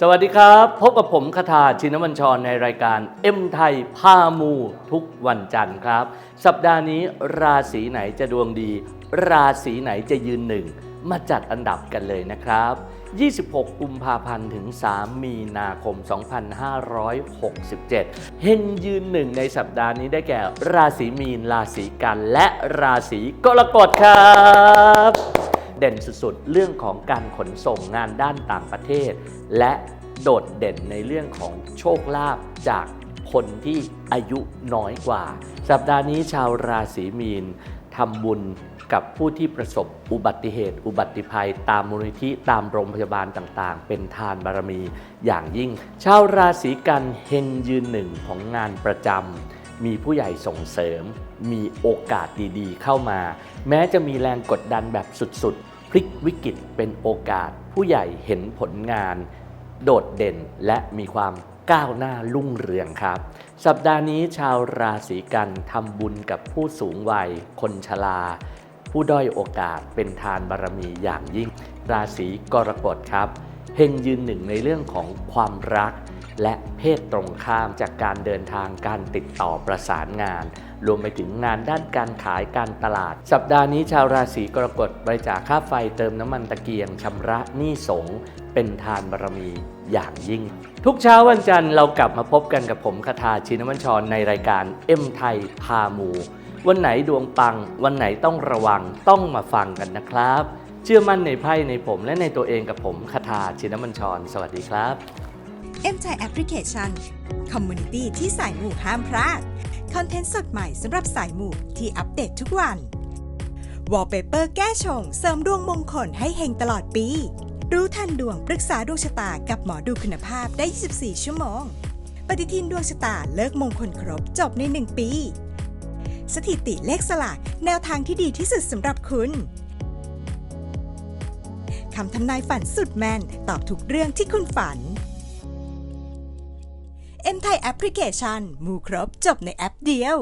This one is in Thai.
สวัสดีครับ พบกับผมคาถาชินวัญชรในรายการเอ็มไทยพามูทุกวันจันทร์ครับ สัปดาห์นี้ราศีไหนจะดวงดี ราศีไหนจะยืนหนึ่ง มาจัดอันดับกันเลยนะครับ 26 กุมภาพันธ์ถึง 3 มีนาคม 2567 เฮงยืนหนึ่งในสัปดาห์นี้ได้แก่ ราศีมีน ราศีกัน และราศีกรกฎครับ เด่นสุดๆ เรื่องของการขนส่งงานด้านต่างประเทศ และโดดเด่นในเรื่องของโชคลาภจากคนที่อายุน้อยกว่า สัปดาห์นี้ชาวราศีมีนทำบุญกับผู้ที่ประสบอุบัติเหตุ อุบัติภัย ตามมูลนิธิตามโรงพยาบาลต่างๆ เป็นทานบารมีอย่างยิ่ง ชาวราศีกันเฮงยืนหนึ่งของงานประจำมีผู้ใหญ่ส่งเสริม มีโอกาสดีๆ เข้ามา แม้จะมีแรงกดดันแบบสุดๆ ลิกวิกฤตเป็นโอกาส ผู้ใหญ่เห็นผลงาน โดดเด่นและมีความก้าวหน้ารุ่งเรืองครับ สัปดาห์นี้ชาวราศีกันทำบุญกับผู้สูงวัย คนชรา ผู้ด้อยโอกาสเป็นทานบารมีอย่างยิ่ง ราศีกรกฎครับเฮงยืนหนึ่งในเรื่องของความรัก และเพศตรงข้ามจากการเดินทางการติดต่อประสานงานรวมไปถึงงานด้านการขายการตลาด สัปดาห์นี้ชาวราศีกรกฎบริจาคค่าไฟเติมน้ำมันตะเกียงชำระหนี้สงเป็นทานบารมีอย่างยิ่ง ทุกเช้าวันจันทร์เรากลับมาพบกันกับผมคาทาชินวัญชรในรายการเอ็มไทยพามู วันไหนดวงปัง วันไหนต้องระวังต้องมาฟังกันนะครับ เชื่อมั่นในไพ่ในผมและในตัวเองกับผมคาทาชินวัญชร สวัสดีครับ M ไทยแอปพลิเคชันคอมมูนิตี้ที่สายหมู่ห้ามพลาด คอนเทนต์สดใหม่สำหรับสายหมู่ที่อัปเดตทุกวัน วอลเปเปอร์แก้ชง เสริมดวงมงคลให้เฮงตลอดปี รู้ทันดวงปรึกษาดวงชะตากับหมอดูคุณภาพได้ 24 ชั่วโมง ปฏิทินดวงชะตาเลิกมงคลครบจบใน 1 ปี สถิติเลขสลากแนวทางที่ดีที่สุดสำหรับคุณคำทำนายฝันสุดแม่น ตอบทุกเรื่องที่คุณฝัน เอ็มไทยแอปพลิเคชันมูครบจบในแอปเดียว